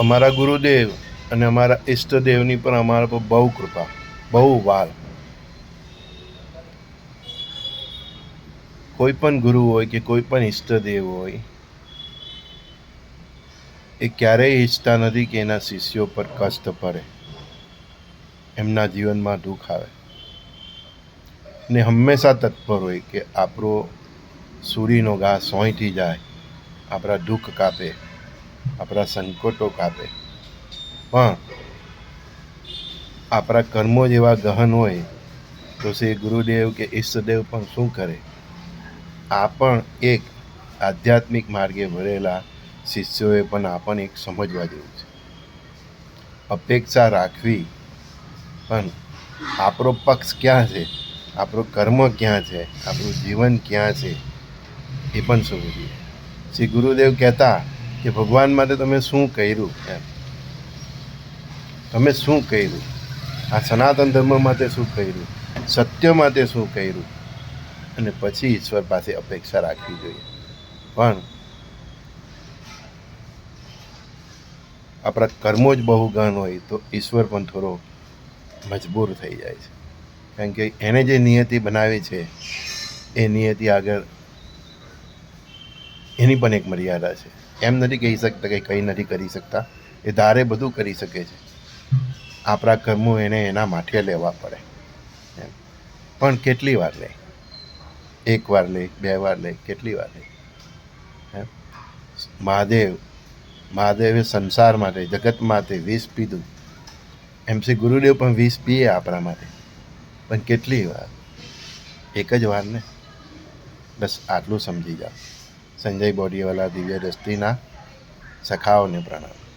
અમારા ગુરુદેવ અને અમારા ઈષ્ટદેવની પણ અમારા પર બહુ કૃપા, બહુ વાર કોઈ પણ ગુરુ હોય કે કોઈ પણ ઈષ્ટદેવ હોય, એ ક્યારેય ઈચ્છતા નથી કે એના શિષ્યો પર કષ્ટ પડે. એમના જીવનમાં દુઃખ આવે. ને હંમેશા તત્પર હોય કે આપણો સૂરીનો ઘા સોંયથી જાય, આપણા દુઃખ કાપે. આપણા સંકટો કાપે. પણ આપણા કર્મો જેવા ગહન હોય, તો શ્રી ગુરુદેવ કે ઈષ્ટદેવ પણ શું કરે? આ પણ એક આધ્યાત્મિક માર્ગે ભરેલા શિષ્યોએ પણ આ પણ એક સમજવા જેવું છે. અપેક્ષા રાખવી, પણ આપણો પક્ષ ક્યાં છે? આપણો કર્મ ક્યાં છે? આપણું જીવન ક્યાં છે? એ પણ સમજીએ. શ્રી ગુરુદેવ કહેતા કે ભગવાન માટે તમે શું કર્યું એમ? તમે શું કર્યું? આ સનાતન ધર્મ માટે શું કર્યું? સત્ય માટે શું કર્યું? અને પછી ઈશ્વર પાસે અપેક્ષા રાખવી જોઈએ. પણ આપણા કર્મો જ બહુ ગણ હોય તો ઈશ્વર પણ થોડો મજબૂર થઈ જાય છે. કારણ કે એને જે નિયતિ બનાવી છે, એ નિયતિ આગળ એની પણ એક મર્યાદા છે. એમ નથી કહી શકતા કે કંઈ નથી કરી શકતા. એ ધારે બધું કરી શકે છે. આપણા કર્મો એને એના માથે લેવા પડે. એમ. પણ કેટલી વાર લે? એક વાર લે, બે વાર લે, કેટલી વાર લે? એમ. મહાદેવ, મહાદેવે સંસાર માટે, જગત માટે વિષ પીધું. એમ શ્રી ગુરુદેવ પણ વિષ પીએ આપણા માટે. પણ કેટલી વાર? એક જ વાર ને? બસ આટલું સમજી જાઓ. સંજય બોડીવાલા દિવ્ય દ્રષ્ટિના સખાઓને પ્રણામ.